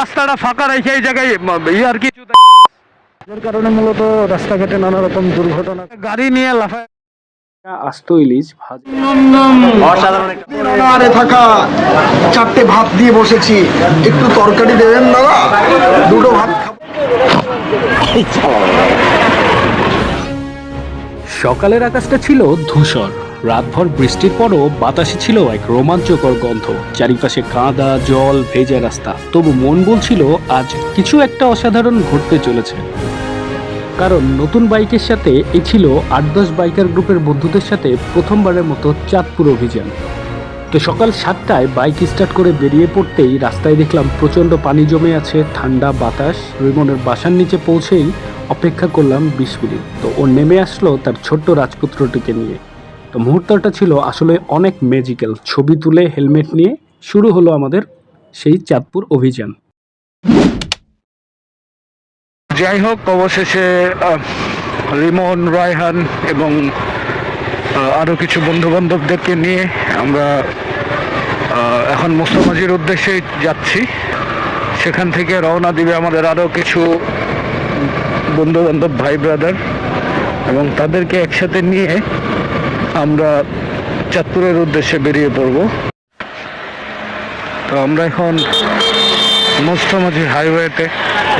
রাস্তাটা ফাঁকা রেখে এই জায়গায় ইয়ার কিছু এর কারণে মূলত রাস্তাঘাটে নানা রকম দুর্ঘটনা। গাড়ি নিয়ে লাফায়। আস্ত ইলিশ ভাজি। আরে থাকা। চারটে ভাত দিয়ে বসেছি। একটু তরকারি দেবেন দাদা? দুটো ভাত খাব। সকালের আকাশটা ছিল ধূসর। রাতভর বৃষ্টির পরও বাতাসে ছিল এক রোমাঞ্চকর গন্ধ। চারিপাশে কাঁদা, জল, ভেজা রাস্তা। তবু মন বলছিল, আজ কিছু একটা অসাধারণ ঘটতে চলেছে। কারণ নতুন বাইকের সাথে এ ছিল আট দশ বাইকার গ্রুপের বন্ধুদের সাথে প্রথমবারের মতো চাঁদপুর অভিযান। তো সকাল সাতটায় বাইক স্টার্ট করে বেরিয়ে পড়তেই রাস্তায় দেখলাম প্রচণ্ড পানি জমে আছে, ঠান্ডা বাতাস। রিমনের বাসার নিচে পৌঁছেই অপেক্ষা করলাম বিশ মিনিট। তো ও নেমে আসলো তার ছোট্ট রাজপুত্রটিকে নিয়ে। তো মুহূর্তটা ছিল আসলে অনেক ম্যাজিক্যাল ছবি তুলে হেলমেট নিয়ে শুরু হলো আমাদের সেই চাঁদপুর অভিযান। যাই হোক, অবশেষে রিমন, রায়হান এবং আহ, আরও কিছু বন্ধু বান্ধবদেরকে নিয়ে আমরা এখন মোস্তামাজির উদ্দেশ্যে যাচ্ছি। সেখান থেকে রওনা দিবে আমাদের আরও কিছু বন্ধু বান্ধব ভাই ব্রাদার এবং তাদেরকে একসাথে নিয়ে আমরা চাঁদপুরের উদ্দেশ্যে বেরিয়ে পড়ব। তো আমরা এখন মোস্তামাঝি হাইওয়েতে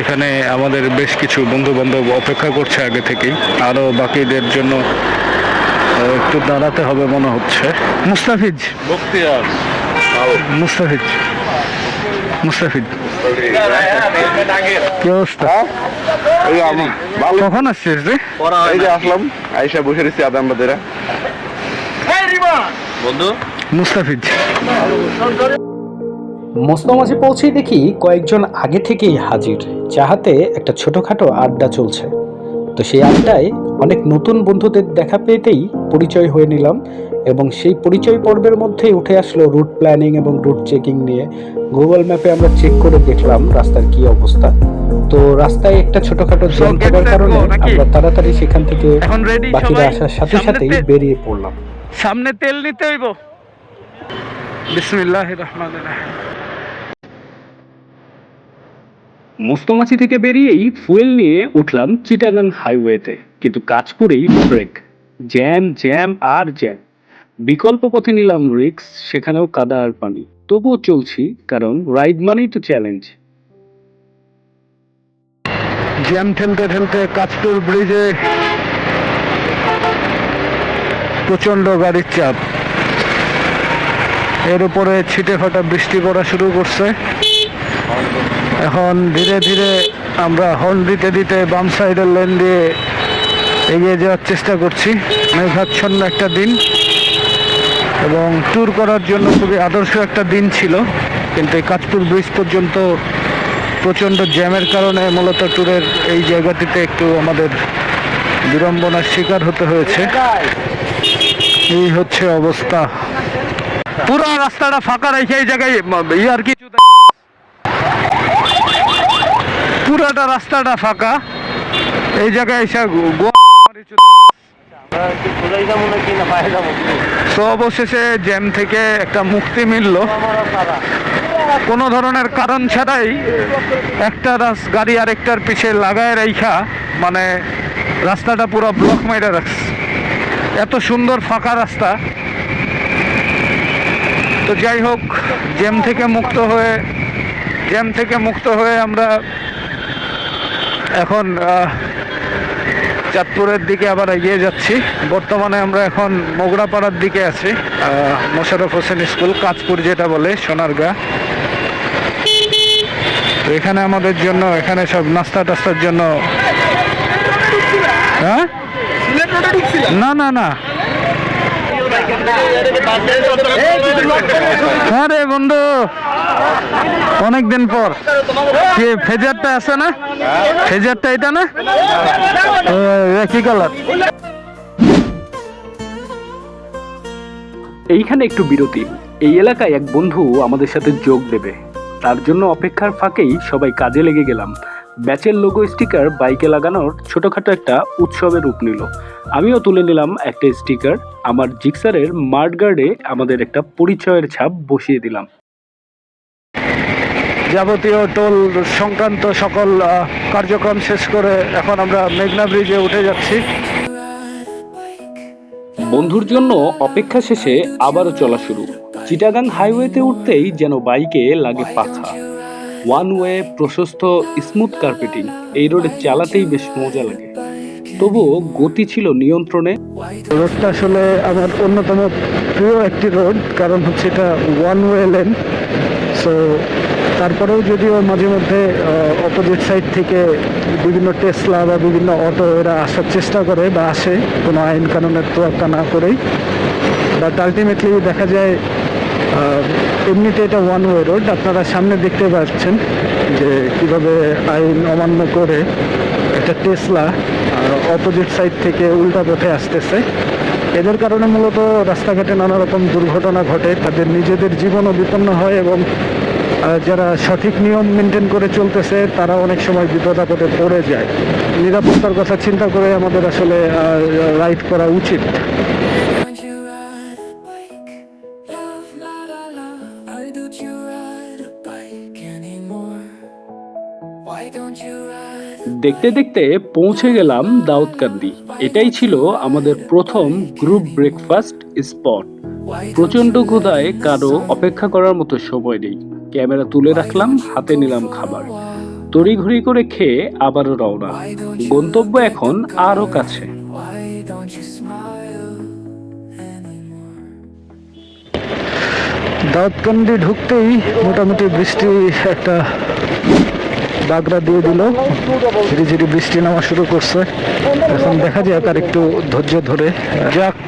এখানে আমাদের বেশ কিছু বন্ধু বান্ধব অপেক্ষা করছে আগে থেকেই। আরও বাকিদের জন্য একটু দাঁড়াতে হবে মনে হচ্ছে। মুস্তাফিজ। মুস্তাফিজ। মুস্তাফিজ। কি অবস্থা? এই কখন আসছিস রে? এই যে আসলাম আইসা বসে রয়েছি আদা আমরা দেরা মুস্তাফিজ। মোস্তমাঝে পৌঁছেই দেখি কয়েকজন আগে থেকেই হাজির চাহাতে একটা ছোটখাটো আড্ডা চলছে। তো সেই আড্ডায় অনেক নতুন বন্ধুদের দেখা পেতেই পরিচয় হয়ে নিলাম এবং সেই পরিচয় পর্বের মধ্যেই উঠে আসলো রুট প্ল্যানিং এবং রুট চেকিং নিয়ে। গুগল ম্যাপে আমরা চেক করে দেখলাম রাস্তার কি অবস্থা। তো রাস্তায় একটা ছোটখাটো জ্যাম থাকার কারণে আমরা তাড়াতাড়ি সেখান থেকে বাকিরা আসার সাথে সামনে সাথেই বেরিয়ে পড়লাম। সামনে তেল নিতে হইব। বিসমিল্লাহ রহমান মোস্তমাছি থেকে বেরিয়েই ফুয়েল নিয়ে উঠলাম চিটাগাং হাইওয়েতে কিন্তু কাজ করেই ব্রেক জ্যাম জ্যাম আর জ্যাম। বিকল্প পথে নিলাম রিক্স সেখানেও কাদা আর পানি। তবুও চলছি, কারণ রাইড মানেই তো চ্যালেঞ্জ। জ্যাম ঠেলতে ঠেলতে কাঁচপুর ব্রিজে প্রচণ্ড গাড়ির চাপ। এর উপরে ছিটে ফাটা বৃষ্টি পড়া শুরু করছে। এখন ধীরে ধীরে আমরা হর্ন দিতে দিতে বাম সাইডের লেন দিয়ে এগিয়ে যাওয়ার চেষ্টা করছি। মেঘাচ্ছন্ন একটা দিন এবং ট্যুর করার জন্য খুবই আদর্শ একটা দিন ছিল। কিন্তু এই কাঁচপুর ব্রিজ পর্যন্ত প্রচণ্ড জ্যামের কারণে মূলত ট্যুরের এই জায়গাটিতে একটু আমাদের বিড়ম্বনার শিকার হতে হয়েছে। এই হচ্ছে অবস্থা। পুরো রাস্তাটা ফাঁকা রেখে এই জায়গায় ইয়ার কিছু পুরাটা রাস্তাটা ফাঁকা। এই জায়গায় এসে তো অবশেষে জ্যাম থেকে একটা মুক্তি মিলল। কোনো ধরনের কারণ ছাড়াই একটা রাস গাড়ি আরেকটার পিছে লাগায় রেখা মানে রাস্তাটা পুরো ব্লক মেরে রাখছে। এত সুন্দর ফাঁকা রাস্তা। তো যাই হোক জ্যাম থেকে মুক্ত হয়ে জ্যাম থেকে মুক্ত হয়ে আমরা এখন চাঁদপুরের দিকে আবার এগিয়ে যাচ্ছি। বর্তমানে আমরা এখন মোগড়াপাড়ার দিকে আছি। আহ, মোশাররফ হোসেন স্কুল কাঁচপুর যেটা বলে সোনারগা। তো এখানে আমাদের জন্য এখানে সব নাস্তা টাস্তার জন্য হ্যাঁ? না না না। হ্যাঁ রে বন্ধু। অনেকদিন পর। কি ফেজারটা আছে না? ফেজারটা এটা না? কি কালার এইখানে একটু বিরতি। এই এলাকায় এক বন্ধু আমাদের সাথে যোগ দেবে। তার জন্য অপেক্ষার ফাঁকেই সবাই কাজে লেগে গেলাম। ব্যাচের লোগো স্টিকার বাইকে লাগানোর ছোটখাটো একটা উৎসবের রূপ নিল। আমিও তুলে নিলাম একটা স্টিকার আমার জিক্সারের মার্ট গার্ডে আমাদের একটা পরিচয়ের ছাপ বসিয়ে দিলাম। যাবতীয় টোল সংক্রান্ত সকল কার্যক্রম শেষ করে এখন আমরা মেঘনা ব্রিজে উঠে যাচ্ছি। বন্ধুর জন্য অপেক্ষা শেষে আবারও চলা শুরু। চিটাগাং হাইওয়েতে উঠতেই যেন বাইকে লাগে পাখা। ওয়ান ওয়ে প্রশস্ত স্মুথ কার্পেটিং এই রোডে চালাতেই বেশ মজা লাগে। তবুও গতি ছিল নিয়ন্ত্রণে। রোডটা আসলে আমার অন্যতম প্রিয় একটি রোড কারণ হচ্ছে এটা ওয়ান ওয়ে লেন সো তারপরেও যদিও মাঝে মধ্যে অপোজিট সাইড থেকে বিভিন্ন টেসলা বা বিভিন্ন অটো এরা আসার চেষ্টা করে বা আসে, কোনো আইন কানুনের তোয়াক্কা না করেই। বাট আলটিমেটলি দেখা যায় এমনিতে এটা ওয়ান ওয়ে রোড আপনারা সামনে দেখতে পাচ্ছেন যে কীভাবে আইন অমান্য করে একটা টেসলা অপোজিট সাইড থেকে উল্টা পথে আসতেছে। এদের কারণে মূলত রাস্তাঘাটে নানা রকম দুর্ঘটনা ঘটে, তাদের নিজেদের জীবনও বিপন্ন হয় এবং যারা সঠিক নিয়ম মেনটেন করে চলতেছে, তারা অনেক সময় বিপদ আপদে পড়ে যায়। নিরাপত্তার কথা চিন্তা করে আমাদের আসলে রাইড করা উচিত? দেখতে দেখতে পৌঁছে গেলাম দাউদকান্দি। এটাই ছিল আমাদের প্রথম গ্রুপ ব্রেকফাস্ট স্পট প্রচণ্ড ক্ষুধায় কারও অপেক্ষা করার মতো সময় নেই। ক্যামেরা তুলে রাখলাম, হাতে নিলাম খাবার। তড়িঘড়ি করে খেয়ে আবারও রওনা। গন্তব্য এখন আরও কাছে? দাউদকান্দি ঢুকতেই মোটামুটি বৃষ্টি একটা বাগড়া দিয়ে দিল। ঝিরি ঝিরি বৃষ্টি নামা শুরু করছে। এখন দেখা যাক আর একটু ধৈর্য ধরে। যাক,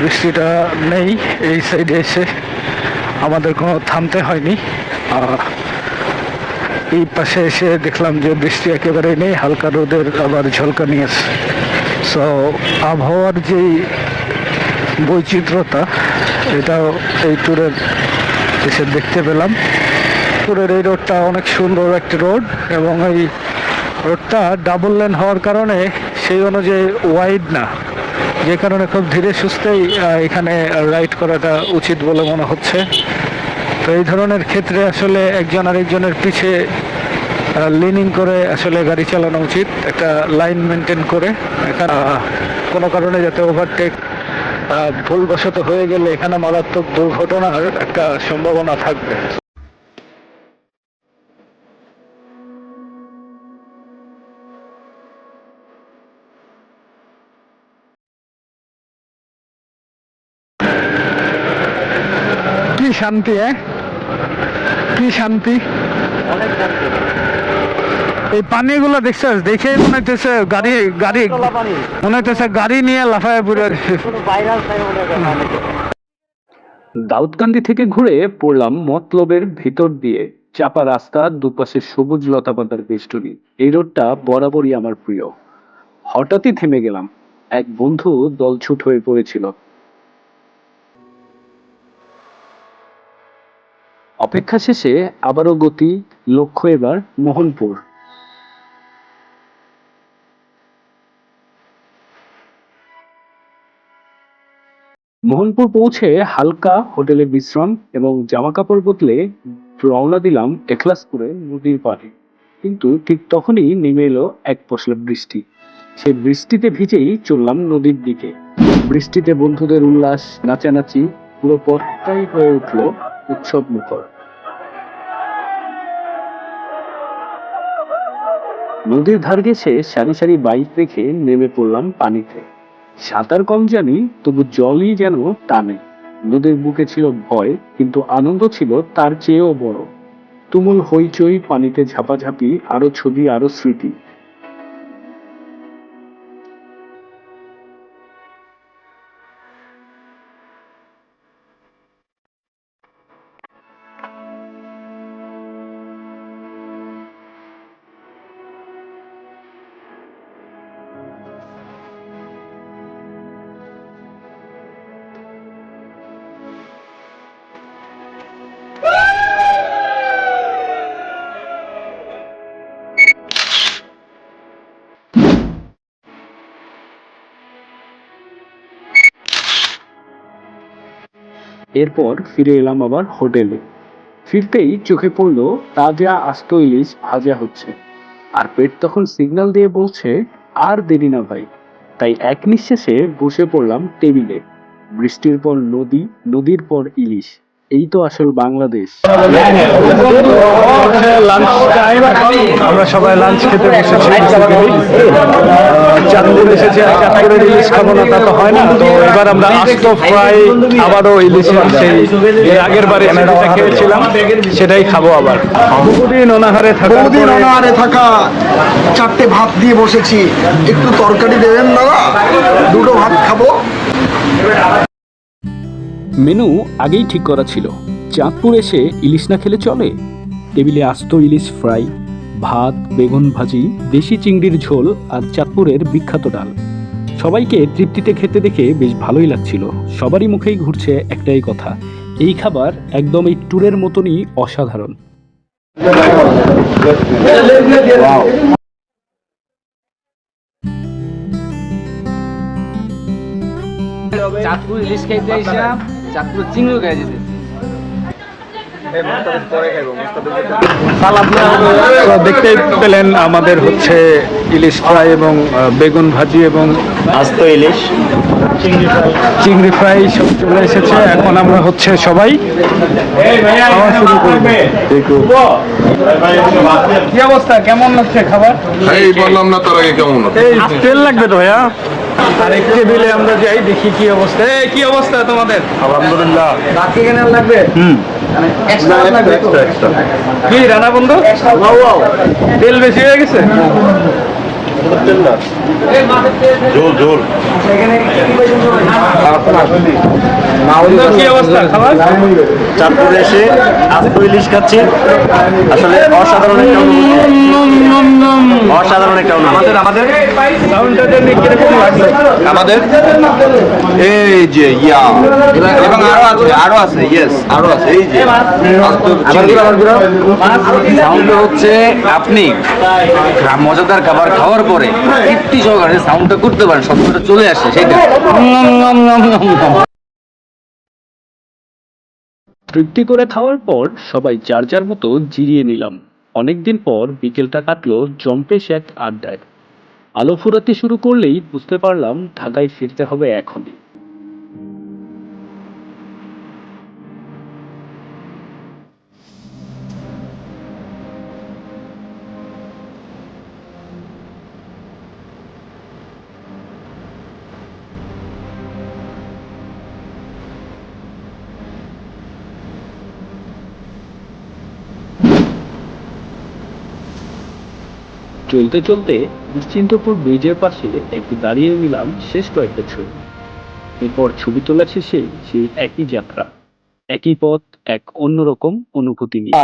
বৃষ্টিটা নেই এই সাইডে এসে। আমাদের কোনো থামতে হয়নি। এই পাশে এসে দেখলাম যে বৃষ্টি একেবারেই নেই, হালকা রোদের আবার ঝলকা নিয়ে নিয়েছে সো আবহাওয়ার যেই বৈচিত্র্যতা, এটাও এই ট্যুরের এসে দেখতে পেলাম। ট্যুরের এই রোডটা অনেক সুন্দর একটি রোড এবং এই রোডটা ডাবল লেন হওয়ার কারণে সেই অনুযায়ী ওয়াইড না। যে কারণে খুব ধীরে সুস্থেই এখানে রাইড করাটা উচিত বলে মনে হচ্ছে। তো এই ধরনের ক্ষেত্রে আসলে একজন আরেকজনের পিছে লিনিং করে আসলে গাড়ি চালানো উচিত, একটা লাইন মেনটেন করে। কোনো কারণে যাতে ওভারটেক ভুলবশত হয়ে গেলে এখানে মারাত্মক দুর্ঘটনার একটা সম্ভাবনা থাকবে। শান্তি হ্যাঁ? কি শান্তি? এই পানিগুলো দেখছিস দেখে মনে হইতেছে গাড়ি গাড়ি মনে হইতেছে গাড়ি নিয়ে লাফায় পড়ে দাউদকান্দি থেকে ঘুরে পড়লাম মতলবের ভিতর দিয়ে চাপা রাস্তা দুপাশে সবুজ লতাপাতার বেষ্টনী। এই রোডটা বরাবরই আমার প্রিয়। হঠাৎই থেমে গেলাম। এক বন্ধু দলছুট হয়ে পড়েছিল। অপেক্ষা শেষে আবারও গতি লক্ষ্য এবার মোহনপুর। মোহনপুর পৌঁছে হালকা হোটেলে বিশ্রাম এবং জামা কাপড় বদলে রওনা দিলাম এখলাসপুরে নদীর পাড়ে। কিন্তু ঠিক তখনই নেমে এলো এক পশলা বৃষ্টি। সেই বৃষ্টিতে ভিজেই চললাম নদীর দিকে। বৃষ্টিতে বন্ধুদের উল্লাস, নাচানাচি পুরো পথটাই হয়ে উঠল উৎসব মুখর। নদীর ধার গেছে সারি সারি বাইক রেখে নেমে পড়লাম পানিতে। সাঁতার কম জানি, তবু জলই যেন টানে। নদীর বুকে ছিল ভয়, কিন্তু আনন্দ ছিল তার চেয়েও বড়। তুমুল হইচই পানিতে ঝাপাঝাপি, আরও ছবি, আরও স্মৃতি। এরপর ফিরে এলাম আবার হোটেলে। ফিরতেই চোখে পড়ল তাজা আস্ত ইলিশ ভাজা হচ্ছে। আর পেট তখন সিগন্যাল দিয়ে বলছে আর দেরি না ভাই। তাই এক নিঃশ্বাসে বসে পড়লাম টেবিলে। বৃষ্টির পর নদী নদীর পর ইলিশ। এই তো আসল বাংলাদেশ। আমরা সবাই লাঞ্চ খেতে বসেছি। চাঁদপুর এসেছে চাঁদপুরের ইলিশ খাব না তা তো হয় না তো এবার আমরা আস্ত ফ্রাই আবারও ইলিশের সেই এর আগের বারে যেটা খেয়েছিলাম সেটাই খাব আবার। বহুদিন অনাহারে থাকার বহুদিন পরে অনাহারে থাকা চারটে ভাত দিয়ে বসেছি। একটু তরকারি দেবেন দাদা দুটো ভাত খাব। মেনু আগেই ঠিক করা ছিল। চাঁদপুর এসে ইলিশ না খেলে চলে? টেবিলে আস্ত ইলিশ ফ্রাই ভাত, বেগুন ভাজি, দেশি চিংড়ির ঝোল আর চাঁদপুরের বিখ্যাত ডাল। সবাইকে তৃপ্তিতে খেতে দেখে বেশ ভালোই লাগছিল। সবারই মুখেই ঘুরছে একটাই কথা, এই খাবার একদম এই ট্যুরের মতনই অসাধারণ। চাঁদপুর ইলিশ খাইতে চাঁদপুর চিংড়ি খাই দেখতেই পেলেন আমাদের হচ্ছে ইলিশ ফ্রাই এবং বেগুন ভাজি এবং আস্ত ইলিশ। চিংড়ি ফ্রাই। সব চলে এসেছে। এখন আমরা হচ্ছে সবাই খাওয়া শুরু করব। কি অবস্থা? কেমন লাগছে খাবার? এই বললাম না তার আগে কেমন এই তেল লাগবে তো ভাইয়া। আরেক টেবিলে আমরা যাই দেখি কি অবস্থা। এই কি অবস্থা তোমাদের? আলহামদুলিল্লাহ। বাকি কেন লাগবে? কি রানা বন্ধু? তেল বেশি হয়ে গেছে? জোর জোর। বন্ধু, কি অবস্থা খাবার? চাঁদপুরে এসে আস্ত ইলিশ খাচ্ছি। আসলে অসাধারণ একটা অসাধারণ একটা অনুভূতি। আমাদের এই যে ইয়া। এবং আরও আছে আরও আছে ইয়েস আরও আছে এই যে। সাউন্ড হচ্ছে আপনি মজাদার খাবার খাওয়ার পরে তৃপ্তি সহকারে সাউন্ডটা করতে পারেন শব্দটা চলে আসে সেটা তৃপ্তি করে খাওয়ার পর সবাই যার যার মতো জিরিয়ে নিলাম। অনেকদিন পর বিকেলটা কাটলো জম্পেশ এক আড্ডায়। আলো ফুরাতে শুরু করলেই বুঝতে পারলাম ঢাকায় ফিরতে হবে এখনই। চলতে চলতে নিশ্চিন্তপুর ব্রিজের পাশে একটু দাঁড়িয়ে নিলাম শেষ কয়েকটা ছবি। এরপর ছবি তোলা শেষে সেই একই যাত্রা, একই পথ, এক অন্যরকম অনুভূতি নিয়ে।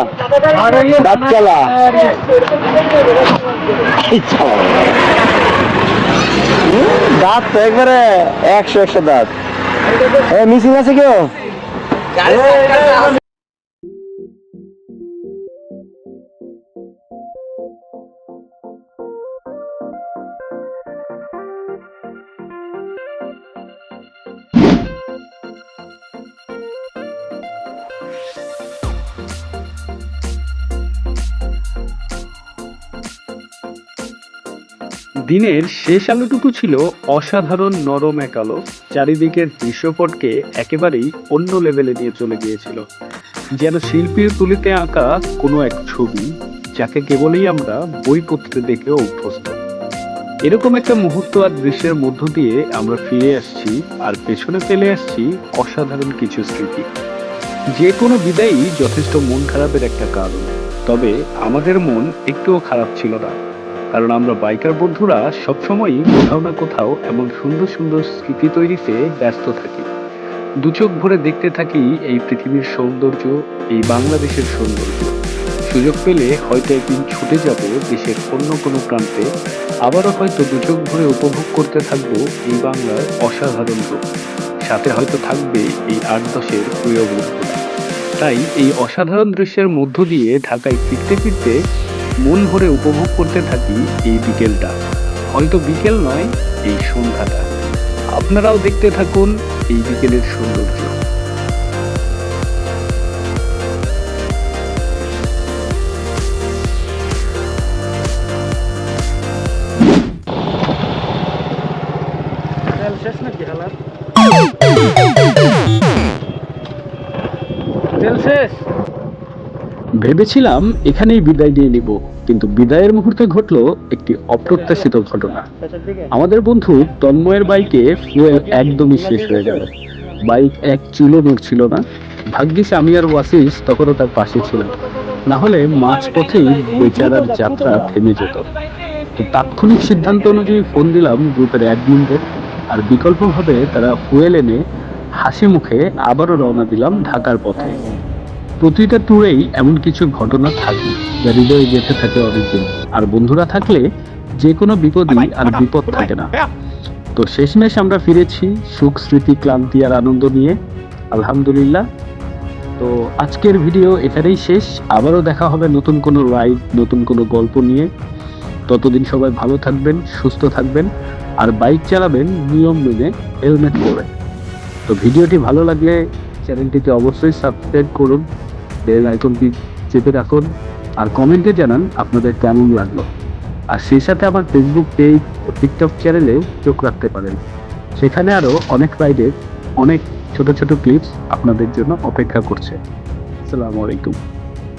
দাঁত তো একবারে একশো একশো দাঁত। মিসিং আছে কেউ? দিনের শেষ আলোটুকু ছিল অসাধারণ নরম এক আলো। চারিদিকের দৃশ্যপটকে একেবারেই অন্য লেভেলে নিয়ে চলে গিয়েছিল। যেন শিল্পীর তুলিতে আঁকা কোনো এক ছবি, যাকে কেবলই আমরা বইপত্রে দেখে অভ্যস্ত। এরকম একটা মুহূর্ত আর দৃশ্যের মধ্য দিয়ে আমরা ফিরে আসছি আর পেছনে ফেলে আসছি অসাধারণ কিছু স্মৃতি। যে কোনো বিদায়ই যথেষ্ট মন খারাপের একটা কারণ, তবে আমাদের মন একটুও খারাপ ছিল না। কারণ আমরা বাইকার বন্ধুরা সবসময়ই কোথাও না কোথাও এমন সুন্দর সুন্দর স্মৃতি তৈরিতে ব্যস্ত থাকি। দু চোখ ভরে দেখতে থাকি এই পৃথিবীর সৌন্দর্য, এই বাংলাদেশের সৌন্দর্য। সুযোগ পেলে হয়তো একদিন ছুটে যাব দেশের অন্য কোনো প্রান্তে, আবারও হয়তো দু চোখ ভরে উপভোগ করতে থাকব এই বাংলার অসাধারণ রূপ। সাথে হয়তো থাকবে এই আট দশের প্রিয় বন্ধুরা। তাই এই অসাধারণ দৃশ্যের মধ্য দিয়ে ঢাকায় ফিরতে ফিরতে মন ভরে উপভোগ করতে থাকি এই বিকেলটা। হয়তো বিকেল নয়, এই সন্ধ্যাটা। আপনারাও দেখতে থাকুন এই বিকেলের সৌন্দর্য। ভেবেছিলাম এখানেই বিদায় নিয়ে নিব, কিন্তু বিদায়ের মুহূর্তে ঘটলো একটি অপ্রত্যাশিত ঘটনা। আমাদের বন্ধু তন্ময়ের বাইকে ফুয়েল একদমই শেষ হয়ে গেল। বাইক এক চুলো নড়ছিল না। ভাগ্যিস আমি আর ওয়াসিস তখনও তার পাশে ছিলাম। না হলে মাঝপথেই বেচারার যাত্রা থেমে যেত। তো তাৎক্ষণিক সিদ্ধান্ত অনুযায়ী ফোন দিলাম গ্রুপের অ্যাডমিনদের আর বিকল্পভাবে তারা ফুয়েল এনে হাসি মুখে আবারও রওনা দিলাম ঢাকার পথে। প্রতিটা ট্যুরেই এমন কিছু ঘটনা থাকে যা হৃদয়ে গেঁথে থাকে অনেকদিন। আর বন্ধুরা থাকলে যে কোনো বিপদই আর বিপদ থাকে না। তো শেষমেশ আমরা ফিরেছি সুখ স্মৃতি ক্লান্তি আর আনন্দ নিয়ে। আলহামদুলিল্লাহ। তো আজকের ভিডিও এখানেই শেষ। আবারও দেখা হবে নতুন কোনো রাইড নতুন কোনো গল্প নিয়ে। ততদিন সবাই ভালো থাকবেন সুস্থ থাকবেন আর বাইক চালাবেন নিয়ম মেনে হেলমেট পরে। তো ভিডিওটি ভালো লাগলে চ্যানেলটিকে অবশ্যই সাবস্ক্রাইব করুন। বেল আইকনটি চেপে রাখুন আর কমেন্টে জানান আপনাদের কেমন লাগল। আর সেই সাথে আমার ফেসবুক পেজ ও টিকটক চ্যানেলেও চোখ রাখতে পারেন। সেখানে আরও অনেক রাইডের অনেক ছোট ছোট ক্লিপস আপনাদের জন্য অপেক্ষা করছে। আসসালামু আলাইকুম।